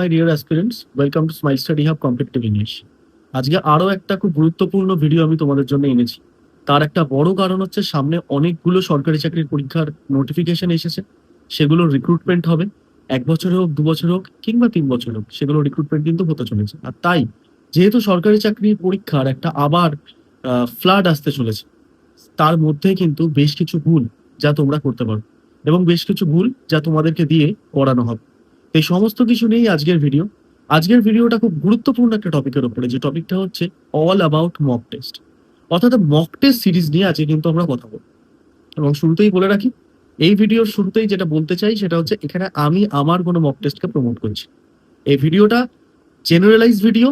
My dear aspirants welcome to Smile Study Hub competitive English আজকে আরও একটা খুব গুরুত্বপূর্ণ ভিডিও আমি তোমাদের জন্য এনেছি। তার একটা বড় কারণ হচ্ছে সামনে অনেকগুলো সরকারি চাকরির পরীক্ষার নোটিফিকেশন এসেছে। সেগুলো রিক্রুটমেন্ট হবে। এক বছর হোক, দু বছর হোক, কিংবা তিন বছর হোক সেগুলো রিক্রুটমেন্ট কিন্তু হতে চলেছে। আর তাই, যেহেতু সরকারি চাকরির পরীক্ষার একটা আবার ফ্লাড আসতে চলেছে, তার মধ্যে কিন্তু বেশ কিছু ভুল যা তোমরা করতে পারো। এবং বেশ কিছু ভুল যা তোমাদেরকে দিয়ে করানো হবে। এই সমস্ত কিছু নিয়েই আজকের ভিডিও আজকের ভিডিওটা খুব গুরুত্বপূর্ণ একটা টপিকের উপরে, যে টপিকটা হচ্ছে অল অ্যাবাউট মক টেস্ট অর্থাৎ মক টেস্ট সিরিজ নিয়ে আজকে কিন্তু আমরা কথা বলব। এবং শুরুতেই বলে রাখি, এই ভিডিওর শুরুতেই যেটা বলতে চাই সেটা হচ্ছে এখানে আমি আমার কোনো মক টেস্টকে প্রমোট করছি। এই ভিডিওটা জেনারেলাইজ ভিডিও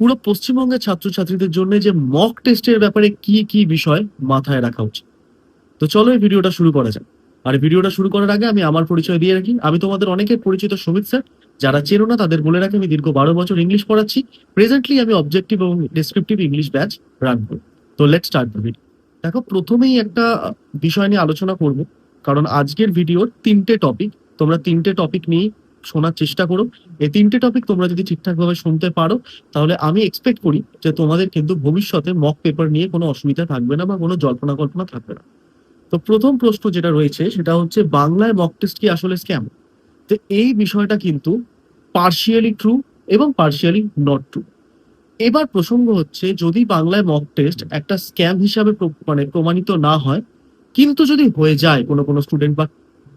পুরো পশ্চিমবঙ্গের ছাত্রছাত্রীদের জন্য যে মক টেস্টের ব্যাপারে কি কি বিষয় মাথায় রাখা উচিত। তো চলো এই ভিডিওটা শুরু করা যাক। আর ভিডিওটা শুরু করার আগে আমি আমার পরিচয় দিয়ে রাখি। আমি তোমাদের অনেকের পরিচিত সমিত স্যার। যারা চেনো না, তাদের বলে রাখি, আমি দীর্ঘ বারো বছর ইংলিশ পড়াচ্ছি। প্রেজেন্টলি আমি অবজেক্টিভ এবং ডেসক্রিপটিভ ইংলিশ ব্যাচ রান করি তো লেট স্টার্ট দ্য দেখো, প্রথমেই একটা বিষয় নিয়ে আলোচনা করব। কারণ আজকের ভিডিওর তিনটে টপিক তোমরা তিনটে টপিক নিয়ে শোনার চেষ্টা করো। এই তিনটে টপিক তোমরা যদি ঠিকঠাক ভাবে শুনতে পারো, তাহলে আমি এক্সপেক্ট করি যে তোমাদের কিন্তু ভবিষ্যতে মক পেপার নিয়ে কোনো অসুবিধা থাকবে না বা কোনো জল্পনা কল্পনা থাকবে না। তো প্রথম প্রশ্ন যেটা রয়েছে সেটা হচ্ছে, বাংলায় মক টেস্ট কি আসলে স্ক্যাম তো এই বিষয়টা কিন্তু পার্শিয়ালি ট্রু এবং পার্শিয়ালি নট ট্রু এবার প্রসঙ্গ হচ্ছে, যদি বাংলায় মক টেস্ট একটা স্ক্যাম হিসাবে মানে প্রমাণিত না হয়, কিন্তু যদি হয়ে যায় কোনো কোনো স্টুডেন্ট বা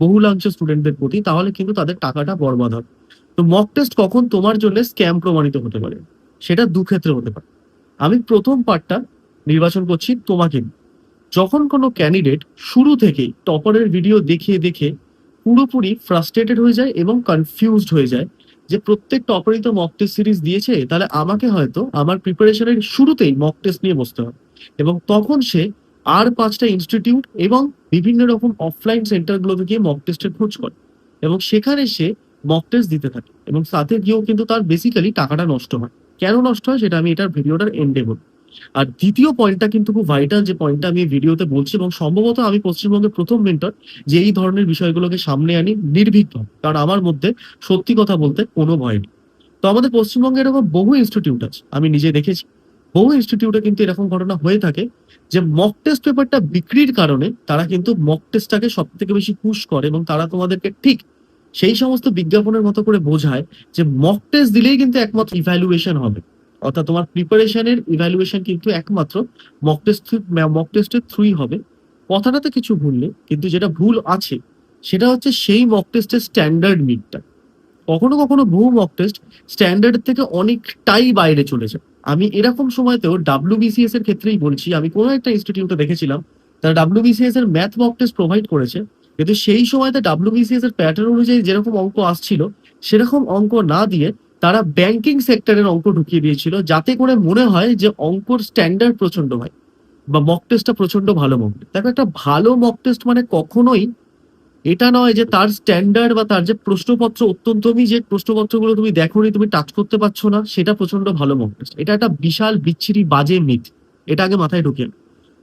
বহুলাংশ স্টুডেন্টদের প্রতি, তাহলে কিন্তু তাদের টাকাটা বরবাদ হবে। তো মক টেস্ট কখন তোমার জন্য স্ক্যাম প্রমাণিত হতে পারে? সেটা দু ক্ষেত্রে হতে পারে। আমি প্রথম পার্টটা নির্বাচন করছি তোমাকে। যখন কোনো ক্যান্ডিডেট শুরু থেকেই টপারের ভিডিও দেখিয়ে দেখে পুরোপুরি ফ্রাস্ট্রেটেড হয়ে যায় এবং কনফিউজড হয়ে যায় যে প্রত্যেক টপারই তো মক টেস্ট সিরিজ দিয়েছে, তাহলে আমাকে হয়তো আমার প্রিপারেশনের শুরুতেই মক টেস্ট নিয়ে বসতে হবে। এবং তখন সে আর পাঁচটা ইনস্টিটিউট এবং বিভিন্ন রকম অফলাইন সেন্টারগুলোতে গিয়ে মক টেস্টের খোঁজ করে এবং সেখানে সে মক টেস্ট দিতে থাকে এবং সাথে গিয়েও কিন্তু তার বেসিক্যালি টাকাটা নষ্ট হয়। কেন নষ্ট হয় সেটা আমি এটার ভিডিওটার এন্ডে বলব। আর দ্বিতীয় পয়েন্টটা কিন্তু খুব ভাইটাল যে পয়েন্টটা আমি ভিডিওতে বলছি এবং সম্ভবত আমি পশ্চিমবঙ্গের প্রথম মেন্টর যে এই ধরনের বিষয়গুলোকে সামনে আনি নির্ভীক কারণ আমার মধ্যে সত্যি কথা বলতে কোনো ভয় নেই। তো আমাদের পশ্চিমবঙ্গে এরকম বহু ইনস্টিটিউট আছে, আমি নিজে দেখেছি। বহু ইনস্টিটিউটে কিন্তু এরকম ঘটনা হয়ে থাকে যে মক টেস্ট পেপারটা বিক্রির কারণে তারা কিন্তু মক টেস্টটাকে সব থেকে বেশি পুশ করে এবং তারা তোমাদেরকে ঠিক সেই সমস্ত বিজ্ঞাপনের মতো করে বোঝায় যে মক টেস্ট দিলেই কিন্তু একমাত্র ইভ্যালুয়েশন হবে। অর্থাৎ তোমার প্রিপারেশনের ইভ্যালুয়েশন কিন্তু একমাত্র মক টেস্ট মক টেস্টের থ্রুই হবে। কথাটাতে কিছু ভুল নেই, কিন্তু যেটা ভুল আছে, সেটা হচ্ছে সেই মক টেস্টের স্ট্যান্ডার্ড মিটটা কখনো কখনো বহু মক টেস্ট স্ট্যান্ডার্ড থেকে অনেকটাই বাইরে চলে যায়। আমি এরকম সময়তেও ডাব্লিউবিসিএস এর ক্ষেত্রেই বলছি, আমি কোনো একটা ইনস্টিটিউটে দেখেছিলাম, তারা ডাব্লিউবিসিএস এর ম্যাথ মক টেস্ট প্রোভাইড করেছে, কিন্তু সেই সময়তে ডাব্লিউবিসিএস এর প্যাটার্ন অনুযায়ী যেরকম অঙ্ক আসছিল, সেরকম অঙ্ক না দিয়ে তারা ব্যাংকিং সেক্টরের অঙ্ক ঢুকিয়ে দিয়েছিল, যাতে করে মনে হয় যে অঙ্কর স্ট্যান্ডার্ড প্রচণ্ড হয় বা মক টেস্টটা প্রচণ্ড ভালো মক দেখো একটা ভালো মক টেস্ট মানে কখনোই এটা নয় যে তার স্ট্যান্ডার্ড বা তার যে প্রশ্নপত্র অত্যন্ত যে প্রশ্নপত্রগুলো তুমি দেখো নি তুমি টাচ করতে পারছ না, সেটা প্রচণ্ড ভালো মক টেস্ট এটা একটা বিশাল, বিচ্ছিরি, বাজে মিথ এটা আগে মাথায় নাও।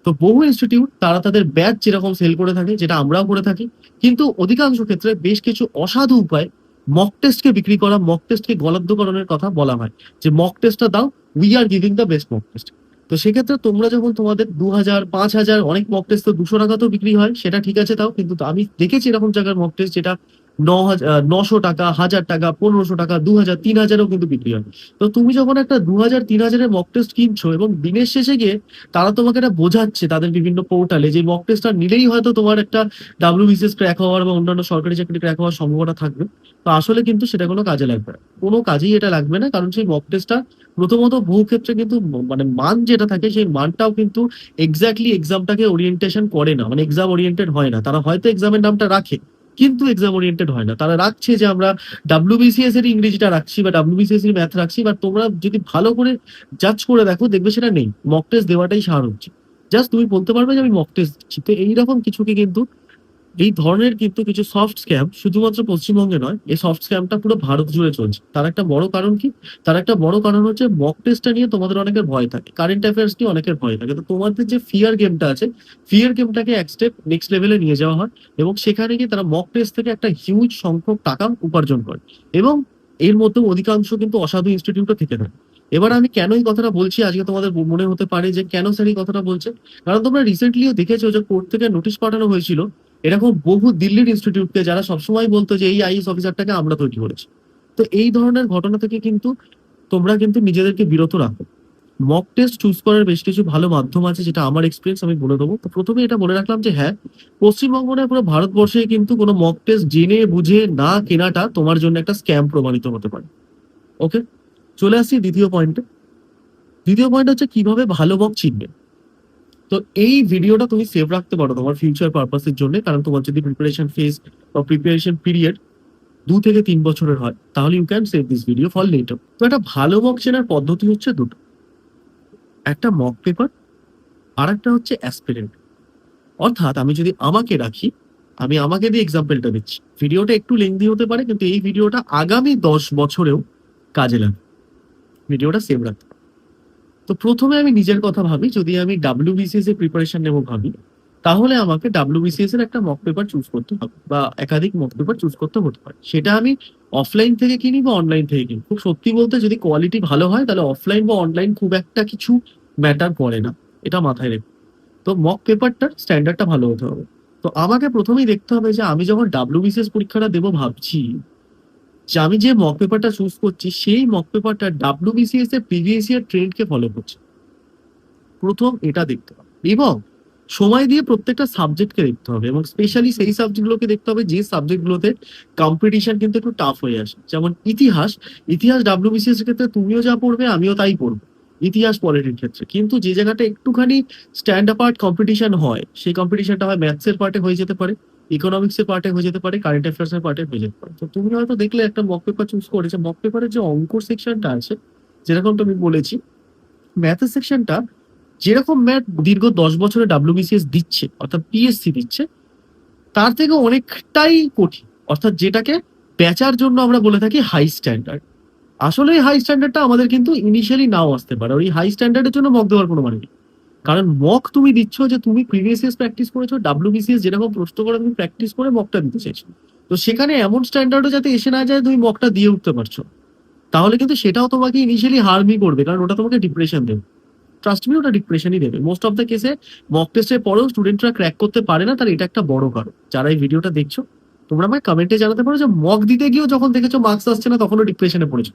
তো বহু ইনস্টিটিউট তারা তাদের ব্যাচ যেরকম সেল করে থাকে, যেটা আমরাও করে থাকি, কিন্তু অধিকাংশ ক্ষেত্রে বেশ কিছু অসাধু উপায় মক টেস্ট কে বিক্রি করা মক টেস্ট টেস্টকে গলাদ্যকরণের কথা বলা হয়। যে মক টেস্টটা দাও we are giving the best mock test তো সেক্ষেত্রে তোমরা যখন তোমাদের দু হাজার পাঁচ হাজার অনেক মক টেস্ট তো দুশো টাকাতেও বিক্রি হয়, সেটা ঠিক আছে তাও, কিন্তু আমি দেখেছি এরকম জায়গার মক টেস্ট যেটা নশো টাকা, হাজার টাকা, পনেরোশো টাকা দু হাজার তিন হাজারও কিন্তু বিক্রি হয়। তো তুমি যখন একটা দু হাজার তিন হাজারের মক টেস্ট কিনছো এবং দিনের শেষে গিয়ে তারা তোমাকে এটা বোঝাচ্ছে তাদের বিভিন্ন পোর্টালে যে মক টেস্টটা নিলেই হয়তো তোমার একটা ডাব্লিউবিসিএস ক্র্যাক হওয়ার বা অন্যান্য সরকারি চাকরি ক্র্যাক হওয়ার সম্ভাবনা থাকবে। তো আসলে কিন্তু সেটা কোনো কাজে লাগবে না। কোনো কাজেই এটা লাগবে না, কারণ সেই মক টেস্টটা প্রথমত বহু ক্ষেত্রে কিন্তু মানে মান যেটা থাকে সেই মানটাও কিন্তু এক্স্যাক্টলি এক্সামটাকে ওরিয়েন্টেশন করে না মানে এক্সাম ওরিয়েন্টেড হয় না। তারা হয়তো এক্সামের নামটা রাখে। কিন্তু এক্সাম ওরিয়েন্টেড হয় না। তারা রাখছে যে আমরা ডাব্লিউবিসিএস এর ইংরেজিটা রাখছি বা ডাব্লিউবিসিএস এর ম্যাথ রাখছি বা তোমরা যদি ভালো করে জাজ করে দেখো, দেখবে সেটা নেই। মক টেস্ট দেওয়াটাই সার হচ্ছে জাস্ট তুমি বলতে পারবে যে আমি মক টেস্ট দিচ্ছি। তো এইরকম কিছুকে কিন্তু এই ধরনের কিন্তু কিছু সফট স্ক্যাম শুধুমাত্র পশ্চিমবঙ্গে নয়, এই সফট স্ক্যামটা পুরো ভারত জুড়ে চলছে। তার একটা বড় কারণ কি? তার একটা বড় কারণ হচ্ছে মক টেস্টটা নিয়ে তোমাদের অনেকের ভয় থাকে কারেন্ট অ্যাফেয়ার্স নিয়ে অনেকের ভয় থাকে। তো তোমাদের যে ফিয়ার গেমটা আছে ফিয়ার গেমটাকে এক স্টেপ নেক্সট লেভেলে নিয়ে যাওয়া হয় এবং সেখানে গিয়ে তারা মক টেস্ট থেকে একটা হিউজ সংখ্যক টাকা উপার্জন করে এবং এর মধ্যে অধিকাংশ কিন্তু অসাধু ইনস্টিটিউটও থেকে থাকে। এবার আমি কেন এই কথাটা বলছি? আজকে তোমাদের মনে হতে পারে যে কেন স্যার এই কথাটা বলছে কারণ তোমরা রিসেন্টলিও দেখেছ যে কোর্ট থেকে নোটিশ পাঠানো হয়েছিল এরকম বহু দিল্লির ইনস্টিটিউটকে যারা সবসময় বলতো যে এই আইএস অফিসারটাকে আমরা তৈরি করেছি। তো এই ধরনের ঘটনা থেকে কিন্তু তোমরা কিন্তু নিজেদেরকে বিরত রাখো। মক টেস্ট চুজ করার বেশ কিছু ভালো মাধ্যম আছে যেটা আমার এক্সপিরিয়েন্স আমি বলে দেবো। তো প্রথমে এটা বলে রাখলাম যে হ্যাঁ পশ্চিমবঙ্গ নয় পুরো ভারতবর্ষে কিন্তু কোনো মক টেস্ট জেনে বুঝে না কেনাটা তোমার জন্য একটা স্ক্যাম প্রমাণিত হতে পারে। ওকে চলে আসছি দ্বিতীয় পয়েন্টে দ্বিতীয় পয়েন্ট হচ্ছে কীভাবে ভালো মক চিনবে? তো এই ভিডিওটা তুমি সেভ রাখতে পারো তোমার ফিউচার পারপাসের জন্য, কারণ তোমার যদি প্রিপারেশন ফেজ বা প্রিপারেশন পিরিয়ড দু থেকে তিন বছরের হয়, তাহলে you can save this video for later তো একটা ভালো মক চেনার পদ্ধতি হচ্ছে দুটো। একটা মক পেপার আর একটা হচ্ছে অ্যাসপিরেন্ট অর্থাৎ আমি যদি আমাকে রাখি, আমি আমাকে দিয়ে এক্সাম্পলটা দিচ্ছি। ভিডিওটা একটু লেন্দি হতে পারে, কিন্তু এই ভিডিওটা আগামী দশ বছরেও কাজে লাগে ভিডিওটা সেভ রাখতে। তো প্রথমে আমি নিজের কথা ভাবি, যদি আমি ডাব্লিউ ডাব্লিউবিসিএস এর প্রিপারেশন নেব ভাবি, তাহলে আমাকে ডাব্লিউ ডাব্লিউবিসিএস এর একটা মক পেপার চুজ করতে হবে, বা একাধিক মক পেপার চুজ করতে হতে পারে। সেটা আমি অফলাইন থেকে কিনি বা অনলাইন থেকে কিনি। খুব সত্যি বলতে যদি কোয়ালিটি ভালো হয়, তাহলে অফলাইন বা অনলাইন খুব একটা কিছু ম্যাটার করে না। এটা মাথায় রেখে। তো মক পেপারটার স্ট্যান্ডার্ডটা ভালো হতে হবে। তো আমাকে প্রথমেই দেখতে হবে যে আমি যখন ডাব্লিউবিসিএস পরীক্ষাটা দেবো ভাবছি যে আমি যে মক পেপারটা চুজ করছি, সেই মক পেপারটা ডাব্লিউবিসিএস এর প্রিভিয়াস ইয়ার ট্রেন্ডকে ফলো করছে। প্রথম এটা দেখতে হবে এবং সময় দিয়ে প্রত্যেকটা সাবজেক্টকে দেখতে হবে এবং স্পেশালি সেই সাবজেক্টগুলোকে দেখতে হবে যে সাবজেক্টগুলোতে কম্পিটিশন কিন্তু একটু টাফ হয়ে আসে। যেমন ইতিহাস ইতিহাস ডাব্লিউবিসিএস এর ক্ষেত্রে তুমিও যা পড়বে, আমিও তাই পড়ব। ইতিহাস পলিটির ক্ষেত্রে। কিন্তু যে জায়গাটা একটুখানি স্ট্যান্ড আপার্ট কম্পিটিশন হয়, সেই কম্পিটিশনটা হয় ম্যাথসের পার্টে হয়ে যেতে পারে। ইকোনমিক্স এর পার্টে হয়ে যেতে পারে কারেন্ট অ্যাফেয়ার্স এর পার্টে হয়ে যেতে পারে। তো তুমি হয়তো দেখলে একটা মক পেপার চুজ করেছে। মক পেপারের যে অঙ্কর সেকশনটা আছে, যেরকম তুমি বলেছি ম্যাথের সেকশনটা যেরকম ম্যাথ দীর্ঘ দশ বছরে ডাব্লিউবিসিএস দিচ্ছে, অর্থাৎ পিএসসি দিচ্ছে, তার থেকে অনেকটাই কঠিন। অর্থাৎ যেটাকে বেচার জন্য আমরা বলে থাকি হাই স্ট্যান্ডার্ড আসলে হাই স্ট্যান্ডার্ডটা আমাদের কিন্তু ইনিশিয়ালি নাও আসতে পারে। ওই হাই স্ট্যান্ডার্ডের জন্য মক দেওয়ার কোনো মানে নেই। কারণ মক তুমি দিচ্ছ যে তুমি প্রিভিয়াস প্র্যাকটিস করেছ ডাব্লিউবিসিএস যেরকম প্রশ্ন করে তুমি প্র্যাকটিস করে মকটা দিতে চাইছো। তো সেখানে এমন স্ট্যান্ডার্ডও যাতে এসে না যায়, তুমি মকটা দিয়ে উঠতে পারছ। তাহলে কিন্তু সেটাও তোমাকে ইনিশিয়ালি হার্মই করবে, কারণ ওটা তোমাকে ডিপ্রেশন দেবে। ট্রাস্ট মি ওটা ডিপ্রেশনই দেবে। মোস্ট অফ দ্য কেসে মক টেস্টের পরেও স্টুডেন্টরা ক্র্যাক করতে পারে না, তার এটা একটা বড় কারণ। যারা এই ভিডিওটা দেখছ, তোমরা আমায় কমেন্টে জানাতে পারো যে মক দিতে গিয়েও যখন দেখেছ মার্কস আসছে না, তখনও ডিপ্রেশনে পড়েছো।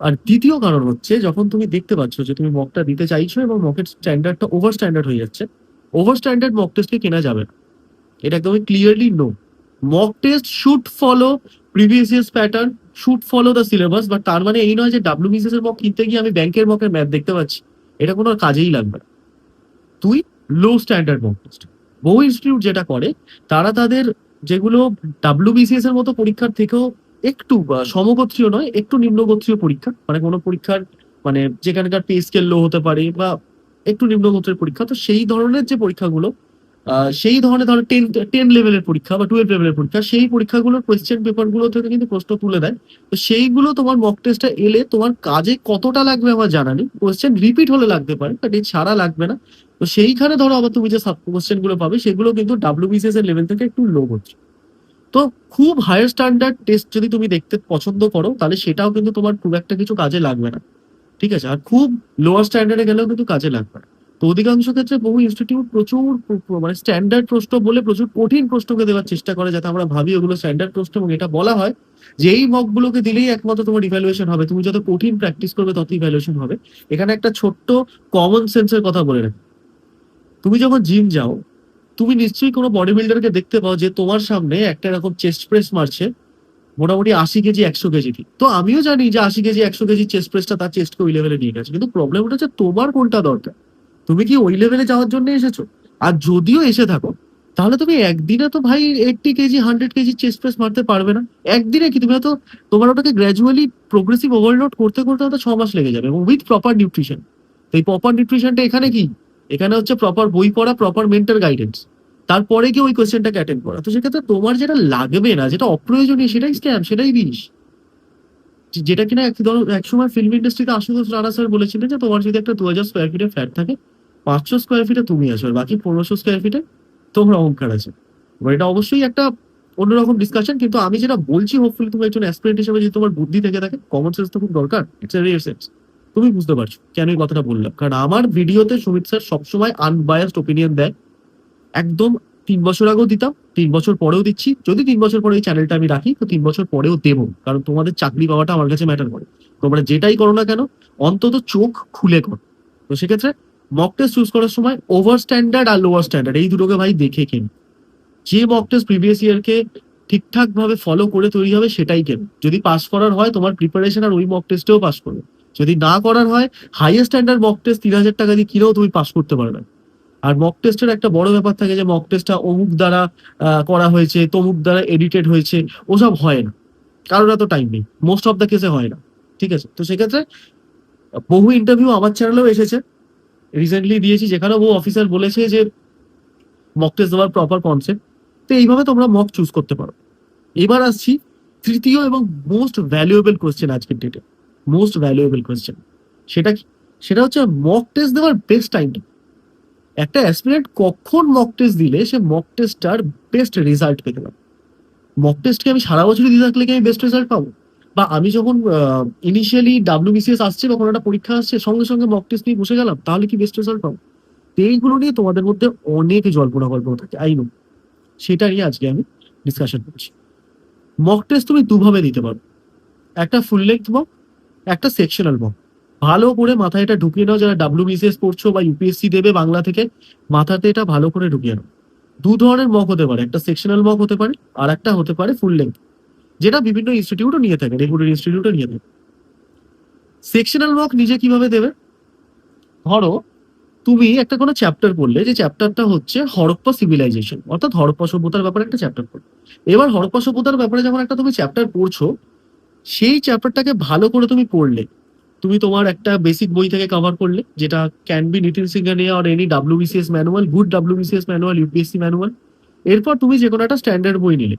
আর দ্বিতীয় কারণ হচ্ছে, যখন তুমি দেখতে পাচ্ছ যে তুমি মকটা দিতে চাইছো এবং মকের স্ট্যান্ডার্ডটা ওভার স্ট্যান্ডার্ড হয়ে যাচ্ছে ওভার স্ট্যান্ডার্ড মক টেস্টকে কেনা যাবে না। এটা একদমই clearly no mock test should follow previous years pattern should follow the syllabus but তার মানে এই নয় যে ডাব্লিউবিসিএস এর মক কিনতে গিয়ে আমি ব্যাংকের মকের ম্যাথ দেখতে পাচ্ছি। এটা কোনো কাজেই লাগবে না। তুই লো স্ট্যান্ডার্ড মক টেস্ট বহু ইনস্টিটিউট যেটা করে, তারা তাদের যেগুলো ডাব্লিউবিসিএস এর মতো পরীক্ষার থেকেও একটু সমগোত্রীয় নয়, একটু নিম্নগোত্রীয় পরীক্ষা। মানে কোনো পরীক্ষার মানে যেখানকার পে স্কেল লো হতে পারে বা একটু নিম্নগোত্রের পরীক্ষা। তো সেই ধরনের যে পরীক্ষাগুলো সেই ধরনের ধরো টেন টেন লেভেলের পরীক্ষা বা টুয়েলভ লেভেলের পরীক্ষা, সেই পরীক্ষাগুলোর কোয়েশ্চেন পেপারগুলো থেকে কিন্তু প্রশ্ন তুলে দেয়। তো সেইগুলো তোমার মক টেস্টটা এলে তোমার কাজে কতটা লাগবে আমার জানা নেই। কোয়েশ্চেন রিপিট হলে লাগতে পারে বাট এই ছাড়া লাগবে না। তো সেইখানে ধরো আবার তুমি যে সাব কোয়েশ্চেনগুলো পাবে, সেগুলো কিন্তু ডাব্লিউবিসিএস এর লেভেল থেকে একটু লো হচ্ছে। তো খুব হায়ার স্ট্যান্ডার্ড টেস্ট যদি তুমি দেখতে পছন্দ করো, তাহলে সেটাও কিন্তু তোমার খুব একটা কিছু কাজে লাগবে না। ঠিক আছে? আর খুব লোয়ার স্ট্যান্ডার্ডে গেলেও কিন্তু কাজে লাগবে না। তো অধিকাংশ ক্ষেত্রে বহু ইনস্টিটিউট প্রচুর প্র- প্র- মানে স্ট্যান্ডার্ড প্রশ্ন বলে প্রচুর কঠিন প্রশ্নকে দেওয়ার চেষ্টা করে যাতে আমরা ভাবি ওগুলো স্ট্যান্ডার্ড প্রশ্ন এবং এটা বলা হয় যে এই মকগুলোকে দিলেই একমাত্র তোমার ইভ্যালুয়েশন হবে। তুমি যত কঠিন প্র্যাকটিস করবে তত ইভ্যালুয়েশন হবে। এখানে একটা ছোট্ট কমন সেন্সের কথা বলে রাখি। তুমি যখন জিম যাও তুমি নিশ্চয়ই কোনো বডি বিল্ডারকে দেখতে পাও যে তোমার সামনে একটা এরকম চেস্ট প্রেস মারছে, মোটামুটি আশি কেজি, একশো কেজি তো আমিও জানি যে আশি কেজি, একশো কেজি চেস্ট প্রেসটা তার চেস্টকে ওই লেভেলে নিয়ে গেছে। কিন্তু প্রবলেম হচ্ছে তোমার কোনটা দরকার? তুমি কি ওই লেভেলে যাওয়ার জন্য এসেছ? আর যদিও এসে থাকো, তাহলে তুমি একদিনে তো ভাই eighty KG hundred KG chest press মারতে পারবে না। একদিনে কি তুমি হয়তো তোমার ওটাকে গ্র্যাজুয়ালি প্রোগ্রেসিভ ওভারলোড করতে করতে হয়তো ছ মাস লেগে যাবে। উইথ প্রপার নিউট্রিশন তো এই প্রপার নিউট্রিশনটা এখানে কি? এখানে হচ্ছে প্রপার বই পড়া প্রপার মেন্টাল গাইডেন্স তারপরে কি ওই কোয়েশ্চেনটাকে অ্যাটেন্ড করা। তো সেক্ষেত্রে তোমার যেটা লাগবে না, যেটা অপ্রয়োজনীয়, সেটাই স্ক্যাম সেটাই যে- যেটা কিনা এক ধরো একসময় ফিল্ম ইন্ডাস্ট্রিতে আশুতোষ রানা স্যার বলেছিলেন যে, তোমার যদি একটা দু হাজার স্কোয়ার ফিটের ফ্ল্যাট থাকে, পাঁচশো স্কোয়ার ফিটে তুমি আসো, আর বাকি পনেরোশো স্কোয়ার ফিটে তোমার অহংকার আছে। এবার এটা অবশ্যই একটা অন্যরকম ডিসকাশন কিন্তু আমি যেটা বলছি হোপফুলি তুমি একজন অ্যাসপিরেন্ট হিসেবে যদি তোমার বুদ্ধি থেকে থাকে কমন সেন্স তো খুব দরকার ইটস এ রিয়ার সেন্স তুমি বুঝতে পারছ কেন এই কথাটা বললাম? কারণ আমার ভিডিওতে সুমিত স্যার সবসময় আনবায়াসড ওপিনিয়ন দেয়। একদম তিন বছর আগেও দিতাম, তিন বছর পরেও দিচ্ছি। যদি তিন বছর পরে এই চ্যানেলটা আমি রাখি, তো তিন বছর পরেও দেবো। কারণ তোমাদের চাকরি পাওয়াটা আমার কাছে ম্যাটার করে। তোমরা যেটাই করো না কেন, অন্তত চোখ খুলে করো। তো সেক্ষেত্রে মক টেস্ট চুজ করার সময় ওভার স্ট্যান্ডার্ড আর লোয়ার স্ট্যান্ডার্ড এই দুটোকে ভাই দেখে কেন যে মক টেস্ট প্রিভিয়াস ইয়ারকে ঠিকঠাক ভাবে ফলো করে তৈরি হবে, সেটাই কেন। যদি পাস করার হয়, তোমার প্রিপারেশন আর ওই মক টেস্টেও পাস করবে। যদি না করার হয় হাইয়েস্ট স্ট্যান্ডার্ড মক টেস্ট তিন হাজার টাকা দিয়ে কিনেও তুমি পাস করতে পারবে। না আর মক টেস্টের একটা বড় ব্যাপার থাকে যে মক টেস্টটা অমুক দ্বারা করা হয়েছে, তমুক দ্বারা এডিটেড হয়েছে, ওসব হয় না। কারোর এত টাইম নেই। মোস্ট অফ দ্য কেসে হয় না। ঠিক আছে? তো সেক্ষেত্রে বহু ইন্টারভিউ আমার চ্যানেলেও এসেছে। রিসেন্টলি দিয়েছি যেখানে বহু অফিসার বলেছে যে মক টেস্ট দেওয়ার প্রপার কনসেপ্ট তো এইভাবে তোমরা মক চুজ করতে পারো। এবার আসছি তৃতীয় এবং মোস্ট ভ্যালুয়েবল কোয়েশ্চেন আজকের ডেটে মোস্ট ভ্যালুয়েবল কোয়েশ্চেন সেটা কি? সেটা হচ্ছে মক টেস্ট দেওয়ার বেস্ট টাইমটা একটা অ্যাসপিরেন্ট কখন মক টেস্ট দিলে সে মক টেস্টটার বেস্ট রেজাল্ট পেতে পারে মক টেস্টকে আমি সারা বছরই দিয়ে থাকলে কি আমি বেস্ট রেজাল্ট পাবো? বা আমি যখন ইনিশিয়ালি ডাব্লিউবিসিএস আসছে বা কোনো একটা পরীক্ষা আসছে, সঙ্গে সঙ্গে মক টেস্ট নিয়ে বসে গেলাম, তাহলে কি বেস্ট রেজাল্ট পাবো? এইগুলো নিয়ে তোমাদের মধ্যে অনেক জল্পনা কল্পনা থাকে আই নো সেটা নিয়ে আজকে আমি ডিসকাশন করছি। মক টেস্ট তুমি দুভাবে দিতে পারো। একটা ফুল লেন্থ মক একটা সেকশনাল মক ভালো করে মাথায় এটা ঢুকিয়ে নাও, যারা ডাব্লিউবিসিএস পড়ছো বা ইউপিএসসি দেবে বাংলা থেকে, মাথাতে এটা ভালো করে ঢুকিয়ে নাও। দু ধরনের মক হতে পারে, একটা সেকশনাল মক হতে পারে, আর একটা হতে পারে ফুল লেন্থ যেটা বিভিন্ন ইনস্টিটিউটও নিয়ে থাকে রেগুলার ইনস্টিটিউটও নিয়ে থাকে। সেকশনাল মক নিজে কীভাবে দেবে? ধরো, তুমি একটা কোনো চ্যাপ্টার পড়লে, যে চ্যাপ্টারটা হচ্ছে হরপ্পা সিভিলাইজেশন অর্থাৎ হরপ্পা সভ্যতার ব্যাপারে একটা চ্যাপ্টার পড়লে। এবার হরপ্পা সভ্যতার ব্যাপারে যখন একটা তুমি চ্যাপ্টার পড়ছো সেই চ্যাপ্টারটাকে ভালো করে তুমি পড়লে, তুমি তোমার একটা বেসিক বই থেকে কভার করলে, যেটা can be Nitin Singhania R any WBCS manual good WBCS manual UPSC manual এরপর তুমি যে কোনো একটা স্ট্যান্ডার্ড বই নিলে,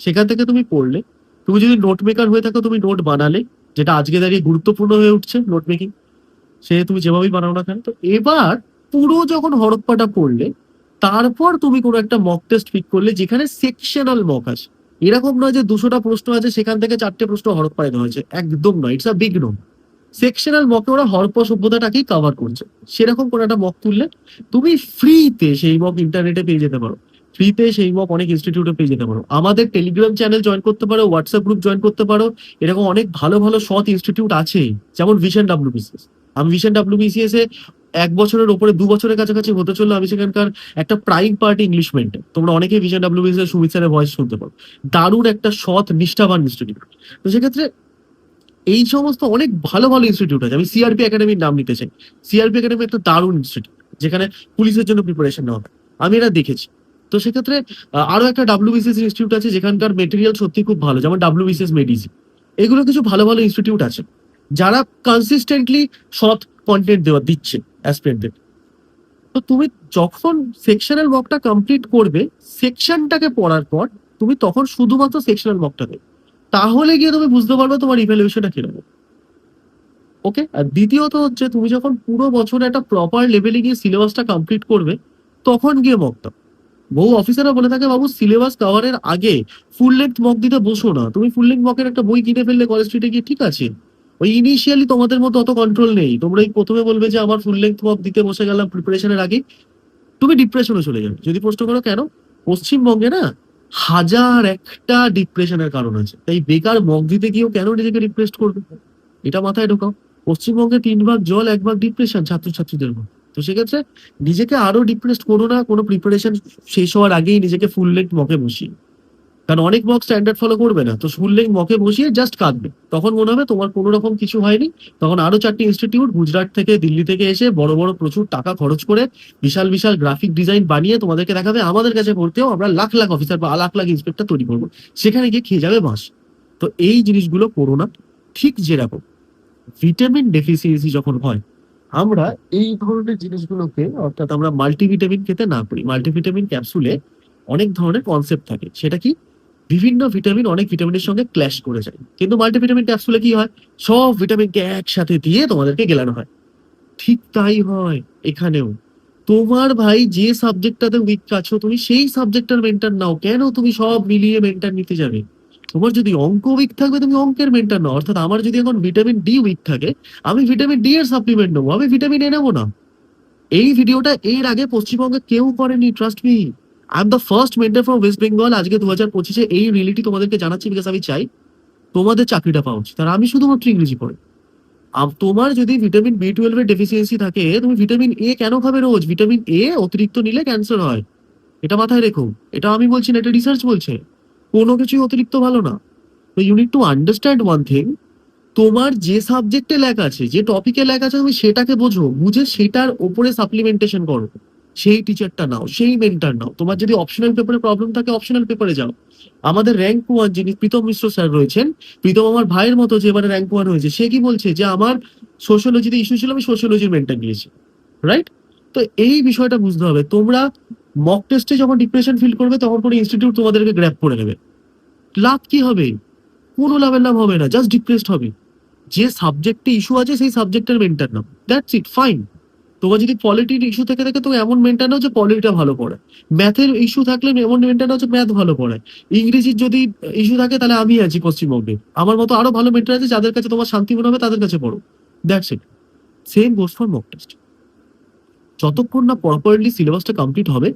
সেখান থেকে তুমি পড়লে, তুমি যদি নোট মেকার হয়ে থাকো, তুমি নোট বানালে, যেটা আজকে দাঁড়িয়ে গুরুত্বপূর্ণ হয়ে উঠছে নোট মেকিং সে তুমি যেভাবেই বানাও না কেন, তো এবার পুরো যখন হরপ্পাটা পড়লে, তারপর তুমি কোনো একটা মক টেস্ট পিক করলে, যেখানে সেকশনাল মক আছে। এরকম নয় যে দুশোটা প্রশ্ন আছে, সেখান থেকে চারটে প্রশ্ন হরপ্পায় দেওয়া হয়েছে। একদম নয় it's a big no sectional মকে ওরা হরপ্পা সভ্যতাটাকেই কভার করছে। সেরকম কোনো একটা মক তুললে তুমি ফ্রিতে সেই মক ইন্টারনেটে পেয়ে যেতে পারো। ফ্রিতে সেই মক অনেক ইনস্টিটিউটে পেয়ে যেতে পারো। আমাদের টেলিগ্রাম চ্যানেল জয়েন করতে পারো হোয়াটসঅ্যাপ গ্রুপ জয়েন করতে পারো। এরকম অনেক ভালো ভালো সৎ ইনস্টিটিউট আছে, যেমন ভিশন ডাব্লিউবিসিএস আমি ভিশন ডাব্লিউবিসিএস এ এক বছরের উপরে দু বছরের কাছাকাছি হতে চলল আমি সেখানকার একটা প্রাইম পার্টি ইংলিশ মেন্টে তোমরা অনেকেই ভিশন ডাব্লিউবিসিএস সুমিত স্যারের ভয়েস শুনতে পারো। দারুণ একটা সৎ, নিষ্ঠাবান ইনস্টিটিউট তো সেক্ষেত্রে এই সমস্ত অনেক ভালো ভালো ইনস্টিটিউট আছে। আমি সিআরপি একাডেমির নাম নিতে চাই। সিআরপি একাডেমি একটা দারুণ ইনস্টিটিউট যেখানে পুলিশের জন্য প্রিপারেশন নেওয়া হয়। আমি এটা দেখেছি। তো সেক্ষেত্রে আরও একটা ডাব্লিউবিসিএস ইনস্টিটিউট আছে, যেখানকার মেটেরিয়াল সত্যি খুব ভালো, যেমন ডাব্লিউ ডাব্লিউবিসিএস মেডিসি এগুলো কিছু ভালো ভালো ইনস্টিটিউট আছে, যারা কনসিস্টেন্টলি সৎ কন্টেন্ট দেওয়া দিচ্ছে। তো তুমি যখন সেকশনাল মকটা কমপ্লিট করবে সেকশনটাকে পড়ার পর তুমি তখন শুধুমাত্র সেকশনাল মকটা দেবে। তাহলে গিয়ে তুমি বুঝতে পারবে তোমার ইভ্যালুয়েশনটা কীরকম। ওকে আর দ্বিতীয়ত হচ্ছে তুমি যখন পুরো বছর একটা প্রপার লেভেলে গিয়ে সিলেবাসটা কমপ্লিট করবে, তখন গিয়ে মক দাও বহু অফিসাররা বলে থাকে, বাবু সিলেবাস কভারের আগে ফুল লেন্থ মক দিতে বসো না। তুমি ফুল লেন্থ মকের একটা বই কিনে ফেললে কলেজ স্ট্রিটে গিয়ে ঠিক আছে। ওই ইনিশিয়ালি তোমাদের মধ্যে অত কন্ট্রোল নেই। তোমরা এই প্রথমে বলবে যে আমার ফুল লেন্থ মক দিতে বসে গেলাম প্রিপারেশনের আগে। তুমি ডিপ্রেশনে চলে যাবে। যদি প্রশ্ন করো কেন? পশ্চিমবঙ্গে না হাজার একটা ডিপ্রেশনের কারণ আছে। তাই বেকার মগ দিতে গিয়েও কেন নিজেকে ডিপ্রেস করবে? এটা মাথায় ঢোকাও। পশ্চিমবঙ্গে তিন ভাগ জল এক ভাগ ডিপ্রেশন ছাত্রছাত্রীদের মধ্যে। তো সেক্ষেত্রে নিজেকে আরও ডিপ্রেস করো না, কোনো প্রিপারেশন শেষ হওয়ার আগেই নিজেকে ফুল লেন্থ মকে বসিয়ে। কারণ অনেক মক স্ট্যান্ডার্ড ফলো করবে না। তো লেন্থ মকে বসিয়ে জাস্ট কাঁদবে। তখন মনে হবে তোমার কোনো রকম কিছু হয়নি। তখন আরও চারটি ইনস্টিটিউট গুজরাট থেকে, দিল্লি থেকে এসে বড় বড় প্রচুর টাকা খরচ করে বিশাল বিশাল গ্রাফিক ডিজাইন বানিয়ে তোমাদেরকে দেখাবে। আমাদের কাছে পড়তেও আমরা লাখ লাখ অফিসার বা লাখ লাখ ইন্সপেক্টর তৈরি করব। সেখানে গিয়ে খেয়ে যাবে বাঁশ। তো এই জিনিসগুলো করো না। ঠিক যেরকম ভিটামিন ডেফিসিয়েন্সি যখন হয়, আমরা এই ধরনের জিনিসগুলোকে অর্থাৎ আমরা মাল্টিভিটামিন খেতে না পারি। মাল্টিভিটামিন ক্যাপসুলে অনেক ধরনের কনসেপ্ট থাকে। সেটা কি? বিভিন্ন ভিটামিন অনেক ভিটামিনের সঙ্গে ক্ল্যাশ করে যায়। কিন্তু মাল্টিভিটামিন ক্যাপসুলে কি হয়? সব ভিটামিনকে একসাথে দিয়ে তোমাদেরকে গেলানো হয়। ঠিক তাই হয় এখানেও। তোমার ভাই যে সাবজেক্টটাতে উইক আছো, তুমি সেই সাবজেক্টটার মেন্টার নাও। কেন তুমি সব মিলিয়ে মেন্টার নিতে যাবে? তোমার যদি অঙ্ক উইক থাকবে, তুমি অঙ্কের মেন্টার নাও। অর্থাৎ আমার যদি এখন ভিটামিন ডি উইক থাকে, আমি ভিটামিন ডি এর সাপ্লিমেন্ট নেব। আমি ভিটামিন এ নেব না। এই ভিডিওটা এর আগে পশ্চিমবঙ্গে কেউ করেনি trust me I am the first mentor from West Bengal আজকে দু হাজার পঁচিশে এই রিয়েলিটি তোমাদেরকে জানাচ্ছি বিকজ আমি চাই তোমাদের চাকরিটা পাওয়া উচিত। আর আমি শুধুমাত্র ইংরেজি পড়ে। তোমার যদি ভিটামিন বি টুয়েলভের ডেফিসিয়েন্সি থাকে, তুমি ভিটামিন এ কেন খাবে রোজ? ভিটামিন এ অতিরিক্ত নিলে ক্যান্সার হয়। এটা মাথায় রেখো। এটা আমি বলছি না, এটা রিসার্চ বলছে। কোনো কিছুই অতিরিক্ত ভালো না। তো you need to understand one thing তোমার যে সাবজেক্টে লেখা আছে, যে টপিকে লেখা আছে, তুমি সেটাকে বোঝো। বুঝে সেটার ওপরে সাপ্লিমেন্টেশন করো। সেই টিচারটা নাও, সেই মেন্টার নাও। তোমার যদি অপশনাল পেপারে প্রবলেম থাকে অপশনাল পেপারে যাও। আমাদের র্যাঙ্ক ওয়ান যিনি প্রীতম মিশ্র স্যার রয়েছেন, প্রীতম আমার ভাইয়ের মতো যে এবারে র্যাঙ্ক ওয়ান হয়েছে, সে কি বলছে যে আমার সোশ্যোলজিতে ইস্যু ছিল, আমি সোশ্যোলজির মেন্টার নিয়েছি রাইট তো এই বিষয়টা বুঝতে হবে। তোমরা মক টেস্টে যখন ডিপ্রেশন ফিল করবে, তখন কোনো ইনস্টিটিউট তোমাদেরকে গ্র্যাপ করে নেবে লাভ কি হবে? কোনো লাভের লাভ হবে না জাস্ট ডিপ্রেসড হবে। যে সাবজেক্টে ইস্যু আছে, সেই সাবজেক্টের মেন্টার নাও। দ্যাটস ইট ফাইন তোমার যদি পলিটির ইস্যু থেকে থাকে তো এমন মেন্টার নাও যে পলিটিটা ভালো পড়ে। ম্যাথের ইস্যু থাকলে এমন মেন্টার নাও যে ম্যাথ ভালো পড়ায় ইংরেজির যদি ইস্যু থাকে, তাহলে আমি আছি পশ্চিমবঙ্গে। আমার মতো আরও ভালো মেন্টার আছে, যাদের কাছে তোমার শান্তি মনে হবে, তাদের কাছে পড়ো। That's it same goes for mock test যতক্ষণ না প্রপারলি সিলেবাসটা কমপ্লিট হবে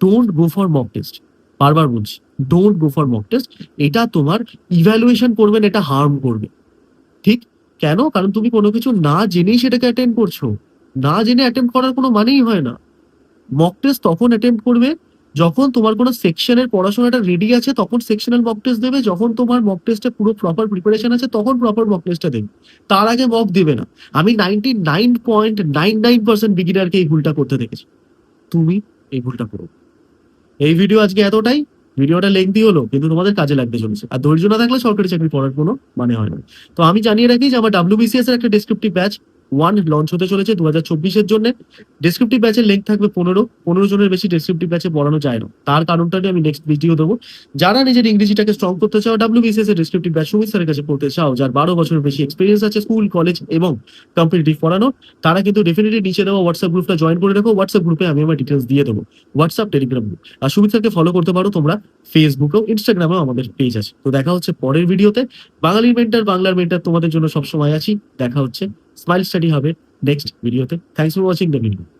don't go for mock test বারবার বলছি don't go for mock test এটা তোমার ইভ্যালুয়েশন করবেন এটা হার্ম করবে। ঠিক? কেন? কারণ তুমি কোনো কিছু না জেনেই সেটাকে অ্যাটেন্ড করছ। না জেনে অ্যাটেম্প করার কোনো মানেই হয় না। মক টেস্ট তখন অ্যাটেম্প করবে, যখন তোমার কোনো সেকশনের পড়াশোনাটা রেডি আছে, তখন সেকশনাল মক টেস্ট দেবে, যখন তোমার মক টেস্টে পুরো প্রপার প্রিপারেশন আছে, তখন প্রপার মক টেস্টটা দেবে। তার আগে মক দেবে না। আমি ninety nine point nine nine percent বিগিনারকে এই ভুলটা করতে দেখেছি। তুমি এই ভুলটা করো। এই ভিডিও আজকে এতটাই। ভিডিওটা লেংদি হলো, কিন্তু তোমাদের কাজে লাগতে চলেছে। আর ধৈর্য না থাকলে সরকারি চাকরি পড়ার কোনো মানে হয় না। তো আমি জানিয়ে রাখি যে আমার ডাব্লিউবিসিএস এর একটা ডেসক্রিপটিভ ব্যাচ ওয়ান লঞ্চ হতে চলেছে দু হাজার চব্বিশের জন্য। ডেসক্রিপটিভ ব্যাচের লিঙ্ক থাকবে পনেরো। পনেরো জনের বেশি ডেসক্রিপটিভ ব্যাচে পড়ানো যায় না। তার কারণটা নিয়ে আমি নেক্সট ভিডিও দেবো। যারা নিজের ইংরেজিটাকে স্ট্রং করতে চাও ডাব্লিউবিসিএস এর ডেসক্রিপটিভ ব্যাচ স্যারের কাছে পড়তে চাও, যার বারো বছরের বেশি এক্সপিরিয়েন্স আছে স্কুল কলেজ এবং কম্পিটিটিভ পড়ানো, তারা কিন্তু ডেফিনেটলি নিচে দেওয়া হোয়াটসঅ্যাপ গ্রুপটা জয়েন করে রাখো। হোয়াটসঅ্যাপ গ্রুপে আমি আমার ডিটেলস দিয়ে দেবো। হোয়াটসঅ্যাপ টেলিগ্রাম গ্রুপ আর সুমিত স্যারকে ফলো করতে পারো তোমরা। ফেসবুকেও ইনস্টাগ্রামেও আমাদের পেজ আছে। তো দেখা হচ্ছে পরের ভিডিওতে বাঙালির মেন্টার বাংলার মেন্টার তোমাদের জন্য সবসময় আছি। দেখা হচ্ছে। স্মাইল স্টাডি হবে নেক্সট ভিডিওতে thanks for watching the video